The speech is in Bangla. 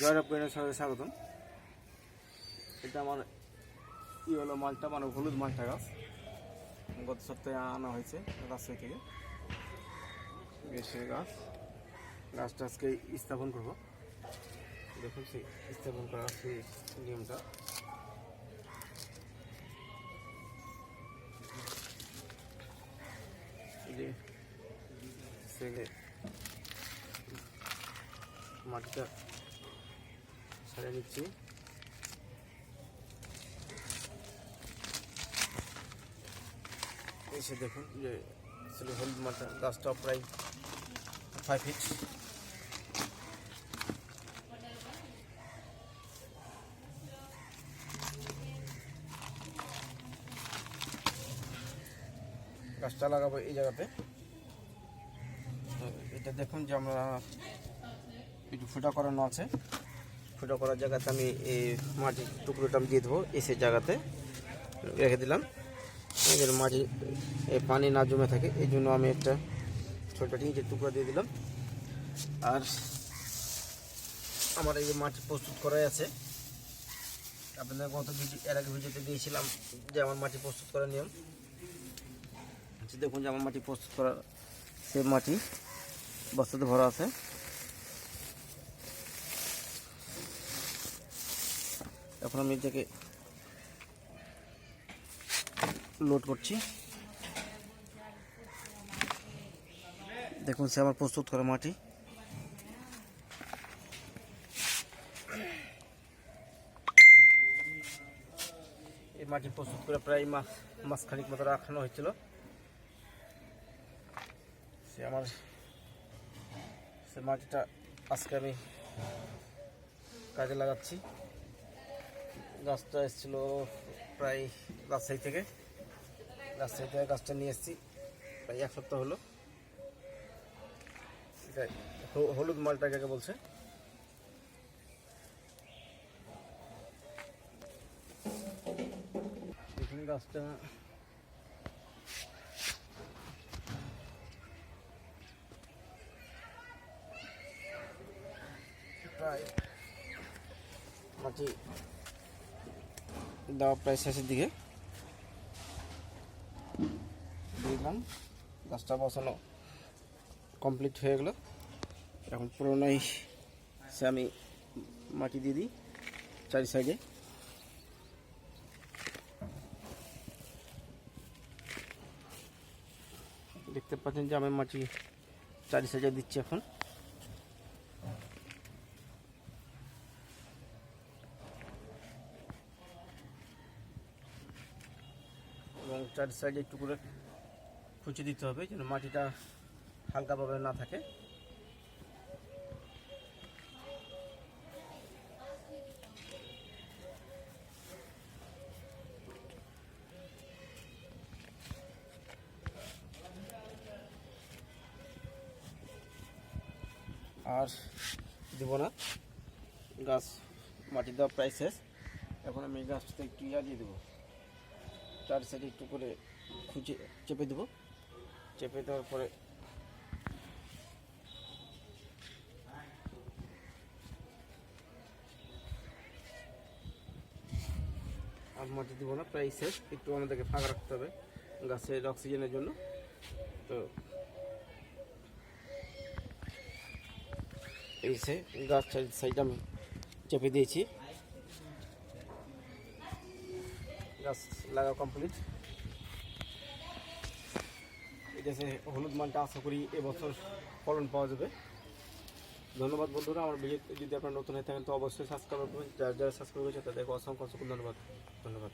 জয়রাব গ্রেনের সঙ্গে স্বাগতম। এটা আমার ই হলো মালটা মানে হলুদ মালটা গাছ। গত সপ্তাহে আনা হয়েছে রাজশাহী থেকে। বেশের গাছ। গাছটা আজকে স্থাপন করব। দেখুন সেই স্থাপন করার সেই নিয়মটা। মাটিটা সারিয়ে নিচ্ছি। এসে দেখুন যে ছিল হলুদ মাটা গাছটা প্রায় ফাইভ ফিট গাছটা লাগাবো এই জায়গাতে। এটা দেখুন যে আমরা একটু ফুটা করানো আছে। ফুটা করার জায়গাতে আমি এই মাটির টুকরোটা আমি দিয়ে দেবো এসে জায়গাতে রেখে দিলাম। এদের মাটি পানি না জমে থাকে এই জন্য আমি একটা ছোটো ইঞ্চের টুকরো দিয়ে দিলাম। আর আমার এই যে মাটি প্রস্তুত করাই আছে। আপনাদের গত ভিডিও এর আগে ভিডিওতে দিয়েছিলাম যে আমার মাটি প্রস্তুত করার নিয়ম। আচ্ছা, দেখুন যে আমার মাটি প্রস্তুত করা সে মাটি বস্তাতে ভরা আছে। এখন আমি এটাকে লোড করছি। দেখুন, সে আমার প্রস্তুত করা মাটি। এই মাটি প্রস্তুত করে প্রায় মাস মাস খানিক মতো রাখানো হয়েছিল। সে আমার সে মাটিটা আজকে আমি কাজে লাগাচ্ছি। গাছটা এসেছিল প্রায় রাজশাহী থেকে। রাজশাহী থেকে গাছটা নিয়ে এসেছি। প্রায় এক সপ্তাহ হলো। হলুদ মালটা যাকে বলছে? গাছটা। প্রায় মাটি দেওয়া প্রায় শেষের দিকে। দিলাম। গাছটা বসানো কমপ্লিট হয়ে গেল। এখন পুরোনোই সে আমি মাটি দিয়ে দিই চারি সাইডে দেখতে পাচ্ছেন যে আমি মাটি চারি সাইডে দিচ্ছি এখন। চার সাইডে একটু করে কুচি দিতে হবে যেন মাটিটা হালকাভাবে না থাকে। আর দেবো না, গাছ মাটি দেওয়া প্রায় শেষ। এখন আমি গাছটাতে একটু ইয়া দিয়ে দেবো। চার সাইডে একটু করে খুঁজে চেপে দেবো। চেপে দেওয়ার পরে আর মাটি দিব না, প্রায় শেষ। একটু আমাদেরকে ফাঁকা রাখতে হবে গাছের অক্সিজেনের জন্য। তো এই সে গাছ সাইড আমি চেপে দিয়েছি। গাছ লাগা কমপ্লিট এটা সে হলুদ মানটা আশা করি এবছর ফলন পাওয়া যাবে। ধন্যবাদ বন্ধুরা, আমার ভিডিও যদি আপনার নতুন হয়ে থাকেন তো অবশ্যই সাবস্ক্রাইব করবেন। যারা যারা সাবস্ক্রাইব করেছে তাদেরকে অসংখ্য অসংখ্য ধন্যবাদ। ধন্যবাদ।